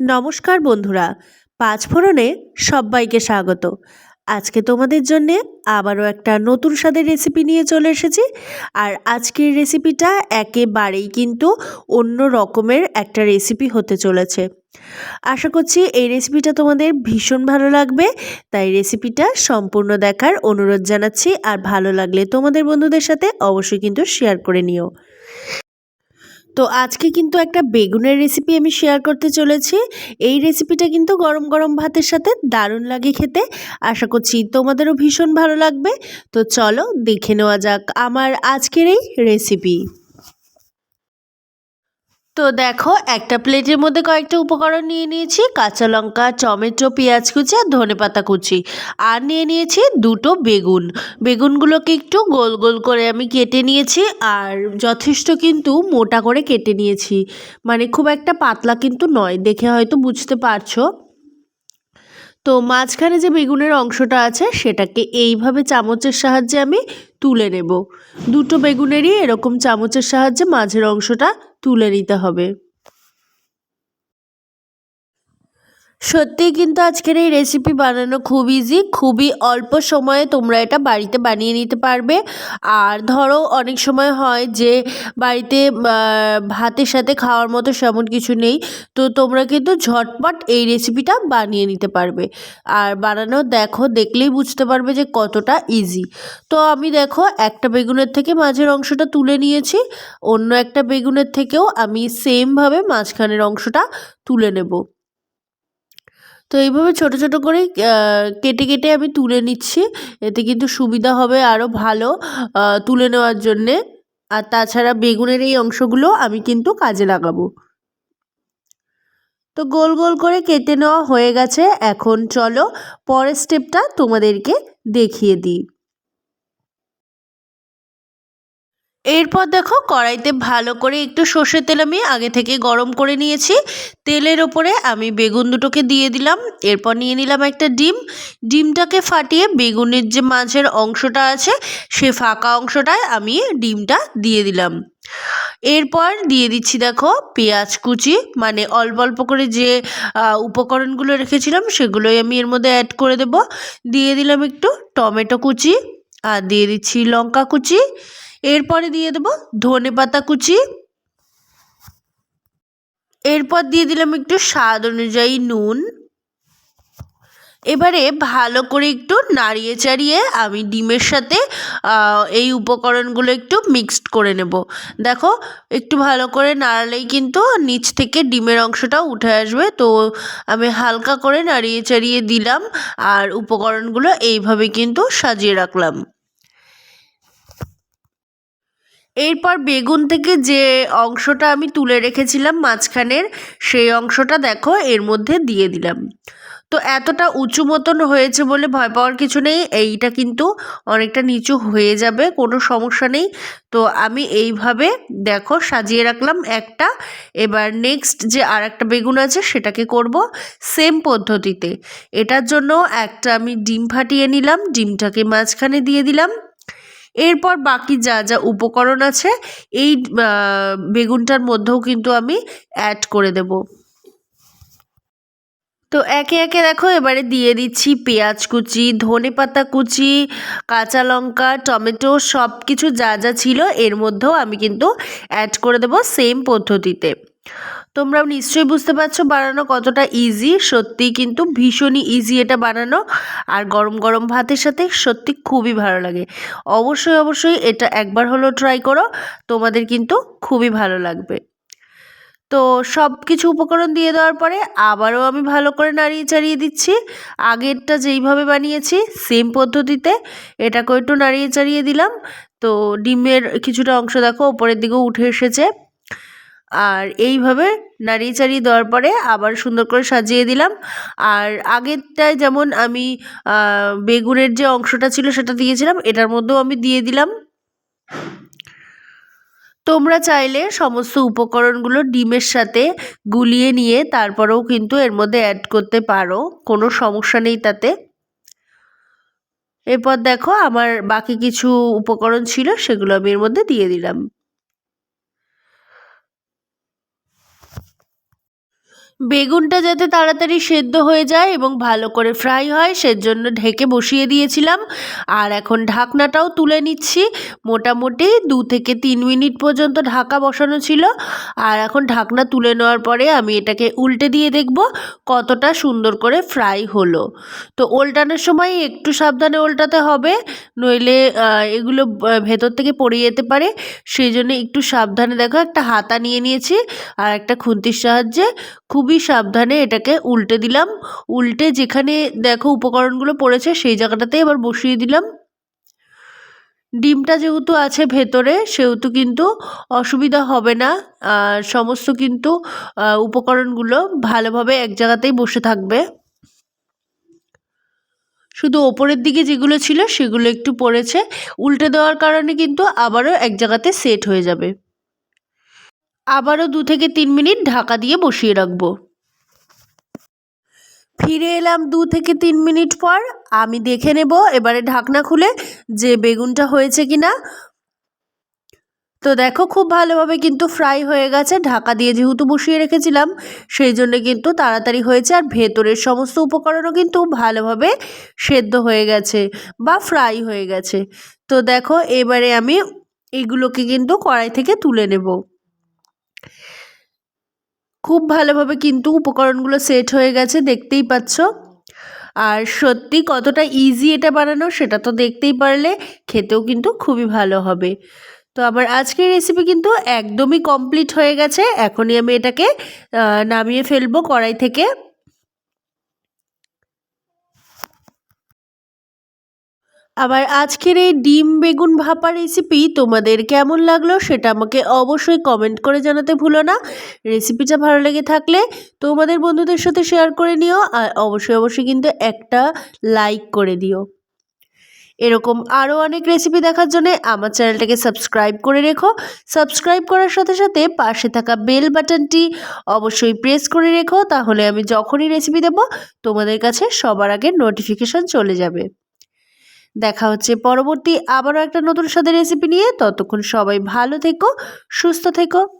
নমস্কার বন্ধুরা পাঁচফোড়নে সবাইকে স্বাগত। আজকে তোমাদের জন্যে আবারও একটা নতুন স্বাদের রেসিপি নিয়ে চলে এসেছি। আর আজকের রেসিপিটা একেবারেই কিন্তু অন্য রকমের একটা রেসিপি হতে চলেছে। আশা করছি এই রেসিপিটা তোমাদের ভীষণ ভালো লাগবে। তাই রেসিপিটা সম্পূর্ণ দেখার অনুরোধ জানাচ্ছি। আর ভালো লাগলে তোমাদের বন্ধুদের সাথে অবশ্যই কিন্তু শেয়ার করে নিও। তো আজকে কিন্তু একটা বেগুনের রেসিপি আমি শেয়ার করতে চলেছি। এই রেসিপিটা কিন্তু গরম গরম ভাতের সাথে দারুণ লাগে খেতে। আশা করছি তোমাদেরও ভীষণ ভালো লাগবে। তো চলো দেখে নেওয়া যাক আমার আজকের এই রেসিপি তো দেখো, একটা প্লেটের মধ্যে কয়েকটা উপকরণ নিয়ে নিয়েছি। কাঁচা লঙ্কা, টমেটো, পেঁয়াজ কুচি আর ধনে পাতা কুচি। আর নিয়ে নিয়েছি দুটো বেগুন। বেগুনগুলোকে একটু গোল গোল করে আমি কেটে নিয়েছি আর যথেষ্ট কিন্তু মোটা করে কেটে নিয়েছি। মানে খুব একটা পাতলা কিন্তু নয়, দেখে হয়তো বুঝতে পারছ। তো মাঝখানে যে বেগুনের অংশটা আছে, সেটাকে এইভাবে চামচের সাহায্যে আমি তুলে নেব। দুটো বেগুনেরই এরকম চামচের সাহায্যে মাঝের অংশটা তুলে নিতে হবে। সত্যিই কিন্তু আজকের এই রেসিপি বানানো খুব ইজি খুবই অল্প সময়ে তোমরা এটা বাড়িতে বানিয়ে নিতে পারবে। আর ধরো অনেক সময় হয় যে বাড়িতে ভাতের সাথে খাওয়ার মতো সেমন কিছু নেই, তো তোমরা কিন্তু ঝটপট এই রেসিপিটা বানিয়ে নিতে পারবে। আর বানানো দেখো, দেখলেই বুঝতে পারবে যে কতটা ইজি তো আমি দেখো একটা বেগুনের থেকে মাঝের অংশটা তুলে নিয়েছি, অন্য একটা বেগুনের থেকেও আমি সেমভাবে মাঝখানের অংশটা তুলে নেব। তো এইভাবে ছোট ছোট করে কেটে কেটে আমি তুলে নিচ্ছি। এতে কিন্তু সুবিধা হবে আরও ভালো তুলে নেওয়ার জন্যে। আর তাছাড়া বেগুনের এই অংশগুলো আমি কিন্তু কাজে লাগাবো। তো গোল গোল করে কেটে নেওয়া হয়ে গেছে। এখন চলো পরের স্টেপটা তোমাদেরকে দেখিয়ে দিই। এরপর দেখো কড়াইতে ভালো করে একটু সর্ষের তেল আমি আগে থেকে গরম করে নিয়েছি। তেলের ওপরে আমি বেগুন দুটোকে দিয়ে দিলাম। এরপর নিয়ে নিলাম একটা ডিম। ডিমটাকে ফাটিয়ে বেগুনের যে মাঝের অংশটা আছে, সে ফাঁকা অংশটায় আমি ডিমটা দিয়ে দিলাম। এরপর দিয়ে দিচ্ছি দেখো পেঁয়াজ কুচি মানে অল্প অল্প করে যে উপকরণগুলো রেখেছিলাম সেগুলোই আমি এর মধ্যে অ্যাড করে দেব। দিয়ে দিলাম একটু টমেটো কুচি, আর দিয়ে দিচ্ছি লঙ্কা কুচি। এরপরে দিয়ে দেবো ধনে পাতা কুচি। এরপর দিয়ে দিলাম একটু স্বাদ অনুযায়ী নুন। এবারে ভালো করে একটু নাড়িয়ে চাড়িয়ে আমি ডিমের সাথে এই উপকরণগুলো একটু মিক্সড করে নেব। দেখো, একটু ভালো করে নাড়ালেই কিন্তু নিচ থেকে ডিমের অংশটাও উঠে আসবে। তো আমি হালকা করে নাড়িয়ে চাড়িয়ে দিলাম আর উপকরণগুলো এইভাবে কিন্তু সাজিয়ে রাখলাম। এরপর বেগুন থেকে যে অংশটা আমি তুলে রেখেছিলাম মাঝখানের, সেই অংশটা দেখো, এর মধ্যে দিয়ে দিলাম। তো এতটা উঁচু মতন হয়েছে বলে ভয় পাওয়ার কিছু নেই, এইটা কিন্তু অনেকটা নিচু হয়ে যাবে, কোনো সমস্যা নেই। তো আমি এইভাবে দেখো সাজিয়ে রাখলাম একটা, এবার নেক্সট যে আর একটা বেগুন আছে সেটাকে করব সেম পদ্ধতিতে। এটার জন্য একটা আমি ডিম ফাটিয়ে নিলাম, ডিমটাকে মাঝখানে দিয়ে দিলাম। এরপর বাকি যা যা উপকরণ আছে, এই বেগুনটার মধ্যেও কিন্তু আমি অ্যাড করে দেব। তো একে একে দেখো, এবারে দিয়ে দিচ্ছি পেঁয়াজ কুচি ধনে পাতা কুচি, কাঁচা লঙ্কা, টমেটো সব কিছু যা যা ছিল, এর মধ্যেও আমি কিন্তু অ্যাড করে দেব সেম পদ্ধতিতে। তোমরাও নিশ্চয়ই বুঝতে পারছ, বানানো কতটা ইজি সত্যি কিন্তু ভীষণই ইজি এটা বানানো। আর গরম গরম ভাতের সাথে সত্যি খুবই ভালো লাগে। অবশ্যই অবশ্যই এটা একবার হলো ট্রাই করো, তোমাদের কিন্তু খুবই ভালো লাগবে। তো সব কিছু উপকরণ দিয়ে দেওয়ার পরে আবারও আমি ভালো করে নাড়িয়ে চাড়িয়ে দিচ্ছি। আগেরটা যেইভাবে বানিয়েছি সেম পদ্ধতিতে এটাকেও একটু নাড়িয়ে চাড়িয়ে দিলাম। তো ডিমের কিছুটা অংশ দেখো ওপরের দিকেও উঠে এসেছে। আর এইভাবে নাড়িয়ে চাড়িয়ে দেওয়ার পরে আবার সুন্দর করে সাজিয়ে দিলাম। আর আগেরটায় যেমন আমি বেগুনের যে অংশটা ছিল সেটা দিয়েছিলাম, এটার মধ্যেও আমি দিয়ে দিলাম। তোমরা চাইলে সমস্ত উপকরণগুলো ডিমের সাথে গুলিয়ে নিয়ে তারপরেও কিন্তু এর মধ্যে অ্যাড করতে পারো, কোনো সমস্যা নেই তাতে। এরপর দেখো আমার বাকি কিছু উপকরণ ছিল, সেগুলো আমি এর মধ্যে দিয়ে দিলাম। বেগুনটা যাতে তাড়াতাড়ি সেদ্ধ হয়ে যায় এবং ভালো করে ফ্রাই হয়, সেজন্য ঢেকে বসিয়ে দিয়েছিলাম। আর এখন ঢাকনাটাও তুলে নিচ্ছি। মোটামুটি দু থেকে তিন মিনিট পর্যন্ত ঢাকা বসানো ছিল। আর এখন ঢাকনা তুলে নেওয়ার পরে আমি এটাকে উল্টে দিয়ে দেখব কতটা সুন্দর করে ফ্রাই হলো। তো ওল্টানোর সময় একটু সাবধানে ওল্টাতে হবে, নইলে এগুলো ভেতর থেকে পড়ে যেতে পারে। সেই জন্য একটু সাবধানে দেখো, একটা হাতা নিয়ে নিয়েছি আর একটা খুন্তির সাহায্যে। খুবই সাবধানে এটাকে উল্টে দিলাম। উল্টে যেখানে দেখো উপকরণগুলো পড়েছে, সেই জায়গাটাতে এবার বসিয়ে দিলাম। ডিমটা যেহেতু আছে ভেতরে, সেহেতু কিন্তু অসুবিধা হবে না। সমস্ত কিন্তু উপকরণগুলো ভালোভাবে এক জায়গাতেই বসে থাকবে। শুধু ওপরের দিকে যেগুলো ছিল, সেগুলো একটু পড়েছে। উল্টে দেওয়ার কারণে কিন্তু আবারও এক জায়গাতে সেট হয়ে যাবে। আবারও দু থেকে তিন মিনিট ঢাকা দিয়ে বসিয়ে রাখব। ফিরে এলাম দু থেকে তিন মিনিট পর। আমি দেখে নেব এবারে ঢাকনা খুলে যে বেগুনটা হয়েছে কি না তো দেখো খুব ভালোভাবে কিন্তু ফ্রাই হয়ে গেছে। ঢাকা দিয়ে যেহেতু বসিয়ে রেখেছিলাম, সেই জন্য কিন্তু তাড়াতাড়ি হয়েছে। আর ভেতরের সমস্ত উপকরণও কিন্তু ভালোভাবে সেদ্ধ হয়ে গেছে বা ফ্রাই হয়ে গেছে। তো দেখো এবারে আমি এগুলোকে কিন্তু কড়াই থেকে তুলে নেব। খুব ভালোভাবে কিন্তু উপকরণগুলো সেট হয়ে গেছে, দেখতেই পাচ্ছ। আর সত্যি কতটা ইজি এটা বানানো সেটা তো দেখতেই পারলে খেতেও কিন্তু খুবই ভালো হবে। তো আমার আজকের রেসিপি কিন্তু একদমই কমপ্লিট হয়ে গেছে, এখনই আমি এটাকে নামিয়ে ফেলব কড়াই থেকে। আবার আজকের এই ডিম বেগুন ভাপা রেসিপি তোমাদের কেমন লাগল সেটা আমাকে অবশ্যই কমেন্ট করে জানাতে ভুলো না। রেসিপিটা ভালো লেগে থাকলে তোমাদের বন্ধুদের সাথে শেয়ার করে নিও আর অবশ্যই অবশ্যই কিন্তু একটা লাইক করে দিও। এরকম আরও অনেক রেসিপি দেখার জন্য আমার চ্যানেলটাকে সাবস্ক্রাইব করে রেখো। সাবস্ক্রাইব করার সাথে সাথে পাশে থাকা বেল বাটনটি অবশ্যই প্রেস করে রেখো। তাহলে আমি যখনই রেসিপি দেবো, তোমাদের কাছে সবার আগে নোটিফিকেশন চলে যাবে। দেখা হচ্ছে পরবর্তী আবারও একটা নতুন স্বাদের রেসিপি নিয়ে। ততক্ষণ সবাই ভালো থেকো, সুস্থ থেকো।